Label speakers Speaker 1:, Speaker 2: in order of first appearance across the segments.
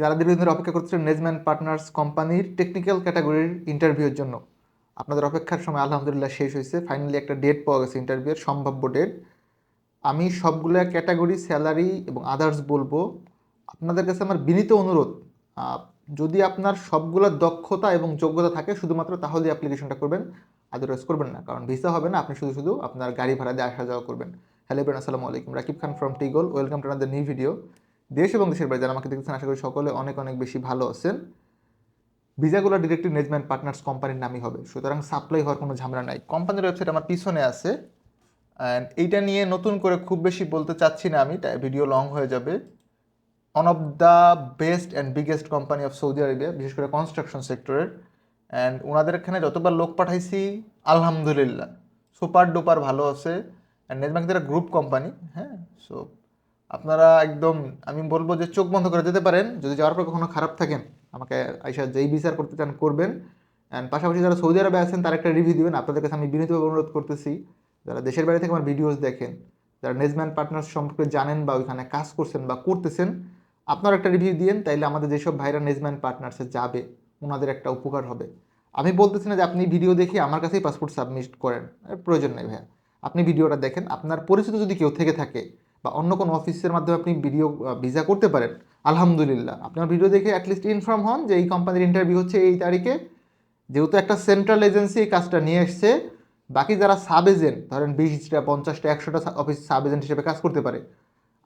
Speaker 1: যারা দীর্ঘদিন ধরে অপেক্ষা করছিলেন নেজম্যান পার্টনার্স কোম্পানির টেকনিক্যাল ক্যাটাগরির ইন্টারভিউর জন্য। আপনাদের অপেক্ষার সময় আলহামদুলিল্লাহ শেষ হয়েছে। ফাইনালি একটা ডেট পাওয়া গেছে ইন্টারভিউয়ের সম্ভাব্য ডেট আমি সবগুলো ক্যাটাগরি স্যালারি এবং আদার্স বলব। আপনাদের কাছে আমার বিনীত অনুরোধ যদি আপনার সবগুলো দক্ষতা এবং যোগ্যতা থাকে শুধুমাত্র, তাহলে অ্যাপ্লিকেশনটা করবেন। আদারওয়াইজ করবেন না, কারণ ভিসা হবে না, আপনি শুধু শুধু আপনার গাড়ি ভাড়া দিয়ে আসা যাওয়া করবেন। হ্যালো এবার আসসালামু আলাইকুম। Rakib Khan from টিগল welcome to another new video দেশ এবং দেশের বাইরে যারা আমাকে দেখতেছেন, আশা করি সকলে অনেক অনেক বেশি ভালো আছেন। ভিসাগুলো ডিরেক্টলি নেজম্যান পার্টনার্স কোম্পানির নামই হবে। সুতরাং সাপ্লাই হওয়ার কোনো ঝামেলা নাই। কোম্পানির ওয়েবসাইট আমার পিছনে আছে। অ্যান্ড এইটা নিয়ে নতুন করে খুব বেশি বলতে চাচ্ছি না আমি, তাই ভিডিও লং হয়ে যাবে। One of the best and biggest company of Saudi Arabia বিশেষ করে কনস্ট্রাকশন সেক্টরের অ্যান্ড ওনাদের এখানে যতবার লোক পাঠাইছি, আলহামদুলিল্লাহ। সুপার ডুপার ভালো আছে। অ্যান্ড নেজব্যাংক একটা গ্রুপ কোম্পানি হ্যাঁ? সো আপনারা একদম, আমি বলব যে চোখ বন্ধ করে যেতে পারেন। যদি যাওয়ার পর কখনো খারাপ থাকেন, আমাকে আইসা যেই বিচার করতে চান করবেন। অ্যান্ড পাশাপাশি যারা সৌদি আরবে আছেন, তার একটা রিভিউ দেবেন। আপনাদের কাছে আমি বিনীতভাবে অনুরোধ করতেছি, যারা দেশের বাইরে থেকে আমার ভিডিওস দেখেন, যারা নেজম্যান পার্টনার সম্পর্কে জানেন বা ওইখানে কাজ করছেন বা করতেছেন, আপনার একটা রিভিউ দিয়েন, তাইলে আমাদের যেসব ভাইরা নেজম্যান পার্টনার্সে যাবে ওনাদের একটা উপকার হবে। আমি বলতেছি না যে আপনি ভিডিও দেখে আমার কাছেই পাসপোর্ট সাবমিট করেন প্রয়োজন নেই ভাইয়া। আপনি ভিডিওটা দেখেন, আপনার পরিচিত যদি কেউ থেকে থাকে বা অন্য কোনো অফিসের মাধ্যমে আপনি ভিডিও ভিসা করতে পারেন, আলহামদুলিল্লাহ। আপনার ভিডিও দেখে অ্যাটলিস্ট ইনফর্ম হন যে এই কোম্পানির ইন্টারভিউ হচ্ছে এই তারিখে। যেহেতু একটা সেন্ট্রাল এজেন্সি এই কাজটা নিয়ে এসছে, বাকি যারা সাব এজেন্ট ধরেন বিশটা, পঞ্চাশটা, একশোটা অফিস সাব এজেন্ট হিসেবে কাজ করতে পারে।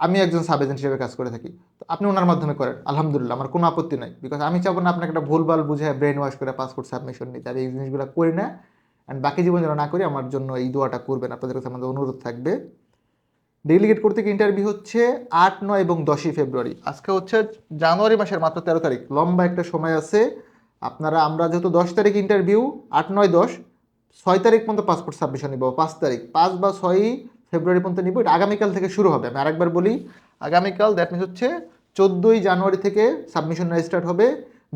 Speaker 1: আমি একজন সাব এজেন্ট হিসেবে কাজ করে থাকি। তো আপনি ওনার মাধ্যমে করেন, আলহামদুলিল্লাহ, আমার কোনো আপত্তি নাই। বিকজ আমি চাবো না আপনাকে একটা ভুলভাল বুঝে ব্রেন ওয়াশ করে পাসপোর্ট সাবমিশন নিতে, আর এই জিনিসগুলো করি না অ্যান্ড বাকি জীবন যেন না করি, আমার জন্য এই দোয়াটা করবেন। আপনাদের কাছে আমাদের অনুরোধ থাকবে। ডেলিগেট করতে ইন্টারভিউ হচ্ছে আট, নয় এবং দশই ফেব্রুয়ারি আজকে হচ্ছে জানুয়ারি মাসের মাত্র তেরো তারিখ। লম্বা একটা সময় আছে। আপনারা, আমরা যেহেতু দশ তারিখ ইন্টারভিউ আট, নয়, দশ, ছয় তারিখ পর্যন্ত পাসপোর্ট সাবমিশন নিব। পাঁচ তারিখ, পাঁচ বা ছয়ই ফেব্রুয়ারি পর্যন্ত নিব। এটা আগামীকাল থেকে শুরু হবে। আমি আরেকবার বলি, আগামীকাল দ্যাট মিনস হচ্ছে চোদ্দোই জানুয়ারি থেকে সাবমিশন স্টার্ট হবে।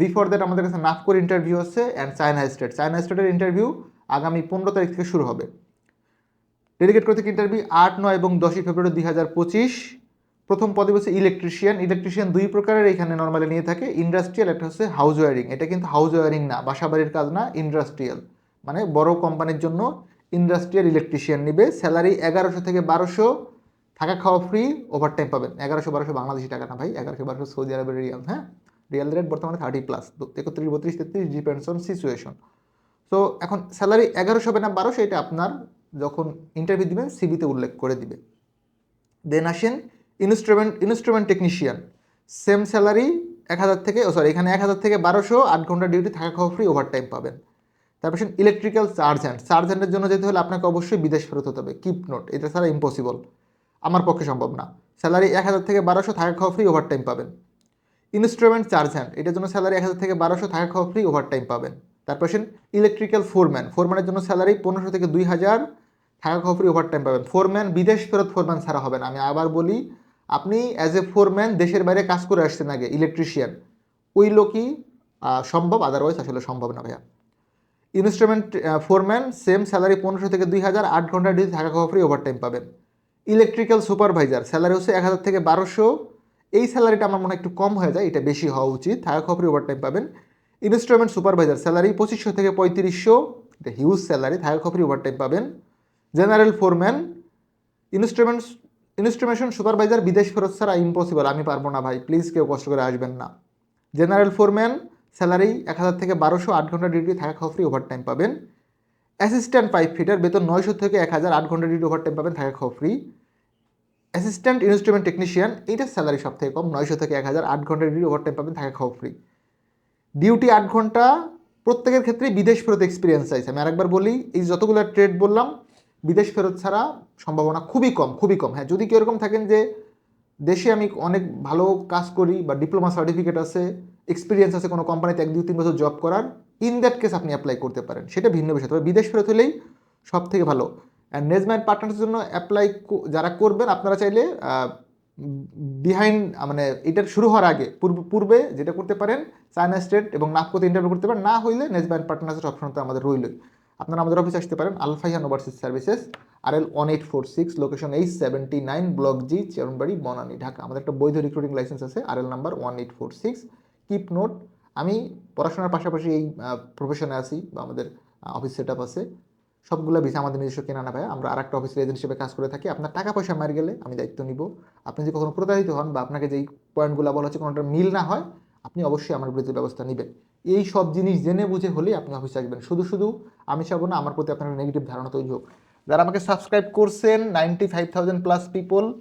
Speaker 1: বিফোর দ্যাট আমাদের কাছে নাগপুর ইন্টারভিউ আছে অ্যান্ড চায়না স্টেট চায়না স্টেটের ইন্টারভিউ আগামী পনেরো তারিখ থেকে শুরু হবে। ডেলিগেট করতে ইন্টারভিউ আট, নয় এবং দশই ফেব্রুয়ারি দুই হাজার পঁচিশ। প্রথম পদে হচ্ছে ইলেকট্রিশিয়ান ইলেকট্রিশিয়ান দুই প্রকারের এখানে নর্মালি নিয়ে থাকে। ইন্ডাস্ট্রিয়াল একটা হচ্ছে হাউস ওয়ারিং এটা কিন্তু হাউস ওয়ারিং না, বাসাবাড়ির কাজ না ইন্ডাস্ট্রিয়াল মানে বড় কোম্পানির জন্য ইন্ডাস্ট্রিয়াল ইলেকট্রিশিয়ান নিবে। স্যালারি এগারোশো থেকে বারোশো। থাকা খাওয়া ফ্রি ওভার টাইম পাবেন। এগারোশো, বারোশো বাংলাদেশি টাকা না ভাই, এগারোশো, বারোশো সৌদি আরবের রিয়াল হ্যাঁ? রিয়াল রেট বর্তমানে থার্টি প্লাস একত্রিশ, বত্রিশ, তেত্রিশ ডিপেন্ডস অন সিচুয়েশন তো এখন স্যালারি এগারোশো হবে না বারোশো, এটা আপনার যখন ইন্টারভিউ দিবেন সিবিতে উল্লেখ করে দিবে। দেন আসেন instrument instrument technician same salary এক হাজার থেকে, ও সরি এখানে এক হাজার থেকে বারোশো আট ঘণ্টা ডিউটি থাকা খাওয়া ফ্রি ওভার টাইম পাবেন। তারপর আসেন ইলেকট্রিক্যাল চার্জেন্ট চার্জেন্টের জন্য যেতে হলে আপনাকে অবশ্যই বিদেশ ফেরত হতে হবে। কিপ নোট এটা ছাড়া ইম্পসিবল আমার পক্ষে সম্ভব না। স্যালারি এক হাজার থেকে বারোশো থাকা খাওয়া ফ্রি ওভার টাইম পাবেন। ইনস্ট্রুমেন্ট চার্জ হ্যান্ড এটার জন্য স্যালারি এক হাজার থেকে বারোশো থাকা খাওয়া ফ্রি ওভার টাইম পাবেন। তারপর আসেন ইলেকট্রিক্যাল ফোরম্যান ফোরম্যানের জন্য স্যালারি পনেরোশো থেকে দুই হাজার থাকা খাওয়া ফ্রি ওভার টাইম পাবেন। ফোরম্যান বিদেশ ফেরত ফোরম্যান ছাড়া হবে না। আমি আবার বলি, আপনি অ্যাজ এ ফোরম্যান দেশের বাইরে কাজ করে আসছেন আগে ইলেকট্রিশিয়ান ওই লোকই সম্ভব? আদারওয়াইজ আসলে সম্ভব না ভাইয়া। ইনস্ট্রুমেন্ট ফোরম্যান সেম স্যালারি পনেরোশো থেকে দুই হাজার আট ঘণ্টা ডিউটি থাকা খাওয়া ফ্রি ওভার টাইম পাবেন। ইলেকট্রিক্যাল সুপারভাইজার স্যালারি হচ্ছে এক হাজার থেকে বারোশো। এই স্যালারিটা আমার মনে হয় একটু কম হয়ে যায়, এটা বেশি হওয়া উচিত। থাকা খাওয়া ফ্রি ওভার টাইম পাবেন। ইনস্ট্রুমেন্ট সুপারভাইজার স্যালারি পঁচিশশো থেকে পঁয়ত্রিশশো। এটা হিউজ স্যালারি থাকা খাওয়া ফ্রি ওভার টাইম পাবেন। General foreman instrument instrumentation supervisor বিদেশ ফেরত ছাড়া ইম্পসিবল আমি পারব না ভাই প্লিজ কেউ কষ্ট করে আসবেন না। জেনারেল ফোরম্যান স্যালারি এক হাজার থেকে বারোশো আট ঘণ্টা ডিউটি থাকা খাওয়া ফ্রি ওভার টাইম পাবেন। অ্যাসিস্ট্যান্ট পাইপ ফিটার বেতন নয়শো থেকে এক হাজার আট ঘণ্টা ডিউটি ওভার টাইম পাবেন, থাকা খাওয়া ফ্রি অ্যাসিস্ট্যান্ট ইনস্ট্রুমেন্ট টেকনিশিয়ান এইটার স্যালারি সব থেকে কম, নয়শো থেকে এক হাজার আট ঘণ্টা ডিউটি ওভার টাইম পাবেন, থাকা খাওয়া ফ্রি ডিউটি আট ঘণ্টা প্রত্যেকের ক্ষেত্রেই বিদেশ ফেরত এক্সপিরিয়েন্স চাইছে। আমি আরেকবার বলি, এই যতগুলো ট্রেড বললাম বিদেশ ফেরত ছাড়া সম্ভাবনা খুবই কম খুবই কম। হ্যাঁ যদি কেউ এরকম থাকেন যে দেশে আমি অনেক ভালো কাজ করি বা ডিপ্লোমা সার্টিফিকেট আছে এক্সপিরিয়েন্স আছে কোনো কোম্পানিতে এক, দুই, তিন বছর জব করার ইন দ্যাট কেস আপনি অ্যাপ্লাই করতে পারেন। সেটা ভিন্ন বিষয়। তবে বিদেশ ফেরত হলেই সব থেকে ভালো। অ্যান্ড নেজম্যান পার্টনার্সের জন্য অ্যাপ্লাই যারা করবেন, আপনারা চাইলে বিহাইন্ড মানে এটার শুরু হওয়ার আগে, পূর্ব- পূর্বে যেটা করতে পারেন চায়না স্টেট এবং নাগপুরতে ইন্টারভিউ করতে পারেন। না হইলে নেজব্যান্ড পার্টনার্সের অপশন তো আমাদের রইলই। আপনারা আমাদের অফিসে আসতে পারেন Alfaihan overseas services R L one eight four six location H seventy nine block G Chairmanbari Banani Dhaka আমাদের একটা বৈধ রিক্রুটিং লাইসেন্স আছে R L number one eight four six keep note আমি পড়াশোনার পাশাপাশি এই প্রফেশনে আছি বা আমাদের অফিস সেট আপ আছে। সবগুলো ভিসা আমাদের নিজস্ব কেনা না ভাই আমরা আর একটা অফিসের এজেন্ট হিসেবে কাজ করে থাকি। আপনার টাকা পয়সা মার গেলে আমি দায়িত্ব নিব। আপনি যদি কখনো প্রতারিত হন বা আপনাকে যেই পয়েন্টগুলো বলা হচ্ছে কোনোটা মিল না হয় আপনি অবশ্যই আমার বিরুদ্ধে ব্যবস্থা নেবেন। এই সব জিনিস জেনে বুঝে হলেই আপনি অফিসে আসবেন। শুধু শুধু আমি চাবো না আমার প্রতি আপনার নেগেটিভ ধারণা তৈরি হোক। যারা আমাকে সাবস্ক্রাইব করছেন ninety five thousand plus people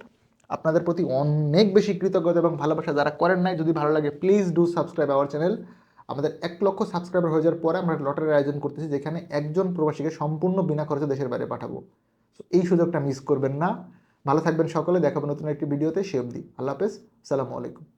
Speaker 1: আপনাদের প্রতি অনেক বেশি কৃতজ্ঞতা এবং ভালোবাসা যারা করেন নাই যদি ভালো লাগে please do subscribe our channel আমাদের এক লক্ষ সাবস্ক্রাইবার হয়ে যাওয়ার পরে আমরা লটারির আয়োজন করতেছি যেখানে একজন প্রবাসীকে সম্পূর্ণ বিনা খরচে দেশের বাইরে পাঠাবো। So, এই সুযোগটা মিস করবেন না। ভালো থাকবেন সকলে দেখাবো নতুন একটি ভিডিওতে সে অবধি। আল্লাহ হাফেজ। সালামু আলাইকুম।